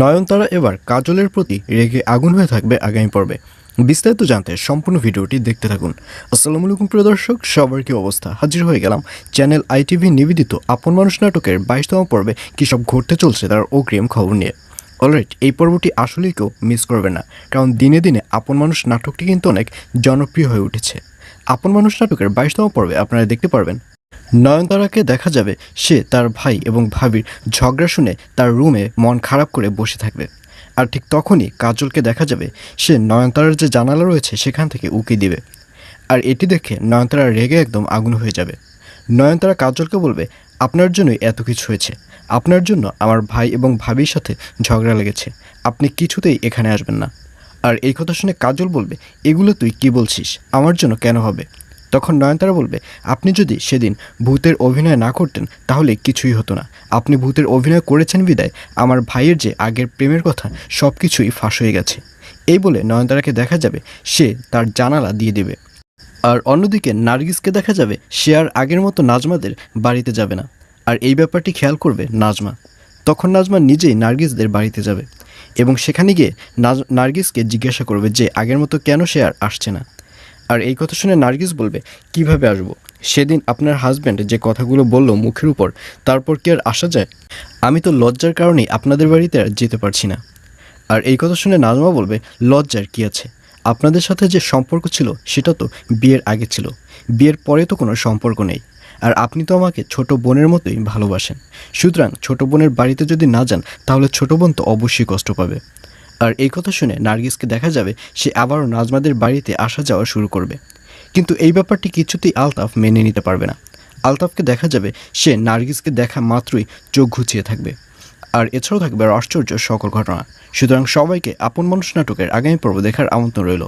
নয়নতারা এবার কাজলের প্রতি রেগে আগুন হয়ে থাকবে আগামী পর্বে। বিস্তারিত জানতে সম্পূর্ণ ভিডিওটি দেখতে থাকুন। আসসালামু আলাইকুম প্রিয় দর্শক, সবার কি অবস্থা? হাজির হয়ে গেলাম চ্যানেল আইটিভি নিবেদিত আপন মানুষ নাটকের বাইশতম পর্বে কী সব ঘটতে চলছে তার অগ্রিম খবর নিয়ে। অলরাইট, এই পর্বটি আসলেই কেউ মিস করবে না, কারণ দিনে দিনে আপন মানুষ নাটকটি কিন্তু অনেক জনপ্রিয় হয়ে উঠেছে। আপন মানুষ নাটকের বাইশতম পর্বে আপনারা দেখতে পারবেন নয়নতারাকে দেখা যাবে সে তার ভাই এবং ভাবির ঝগড়া শুনে তার রুমে মন খারাপ করে বসে থাকবে। আর ঠিক তখনই কাজলকে দেখা যাবে সে নয়নতারার যে জানালা রয়েছে সেখান থেকে উকি দিবে। আর এটি দেখে নয়নতারা রেগে একদম আগুন হয়ে যাবে। নয়নতারা কাজলকে বলবে, আপনার জন্যই এত কিছু হয়েছে। আপনার জন্য আমার ভাই এবং ভাবির সাথে ঝগড়া লেগেছে। আপনি কিছুতেই এখানে আসবেন না। আর এই কথা শুনে কাজল বলবে, এগুলো তুই কি বলছিস? আমার জন্য কেন হবে? তখন নয়নতারা বলবে, আপনি যদি সেদিন ভূতের অভিনয় না করতেন, তাহলে কিছুই হতো না। আপনি ভূতের অভিনয় করেছেন বিদায়, আমার ভাইয়ের যে আগের প্রেমের কথা সব কিছুই ফাঁস হয়ে গেছে। এই বলে নয়নতারাকে দেখা যাবে, সে তার জানালা দিয়ে দেবে। আর অন্যদিকে নার্গিসকে দেখা যাবে, সে আর আগের মতো নাজমাদের বাড়িতে যাবে না। আর এই ব্যাপারটি খেয়াল করবে নাজমা। তখন নাজমা নিজেই নার্গিসদের বাড়িতে যাবে। এবং সেখানে গিয়ে নার্গিসকে জিজ্ঞাসা করবে যে আগের মতো কেন সে আর আসছে না। আর এই কথা শুনে নার্গিস বলবে, কীভাবে আসব? সেদিন আপনার হাজব্যান্ড যে কথাগুলো বলল মুখের উপর, তারপর কি আর আসা যায়? আমি তো লজ্জার কারণেই আপনাদের বাড়িতে আর যেতে পারছি না। আর এই কথা শুনে নাজমা বলবে, লজ্জার কি আছে? আপনাদের সাথে যে সম্পর্ক ছিল, সেটা তো বিয়ের আগে ছিল। বিয়ের পরে তো কোনো সম্পর্ক নেই। আর আপনি তো আমাকে ছোট বোনের মতোই ভালোবাসেন। সুতরাং ছোট বোনের বাড়িতে যদি না যান, তাহলে ছোট বোন তো অবশ্যই কষ্ট পাবে। আর এই কথা শুনে নার্গিসকে দেখা যাবে সে আবারও নাজমাদের বাড়িতে আসা যাওয়া শুরু করবে। কিন্তু এই ব্যাপারটি কিছুতেই আলতাফ মেনে নিতে পারবে না। আলতাফকে দেখা যাবে সে নার্গিসকে দেখা মাত্রই চোখ ঘুচিয়ে থাকবে। আর এছাড়াও থাকবে আর আশ্চর্য সকল ঘটনা। সুতরাং সবাইকে আপন মানুষ নাটকের আগামী পর্ব দেখার আমন্ত্রণ রইল।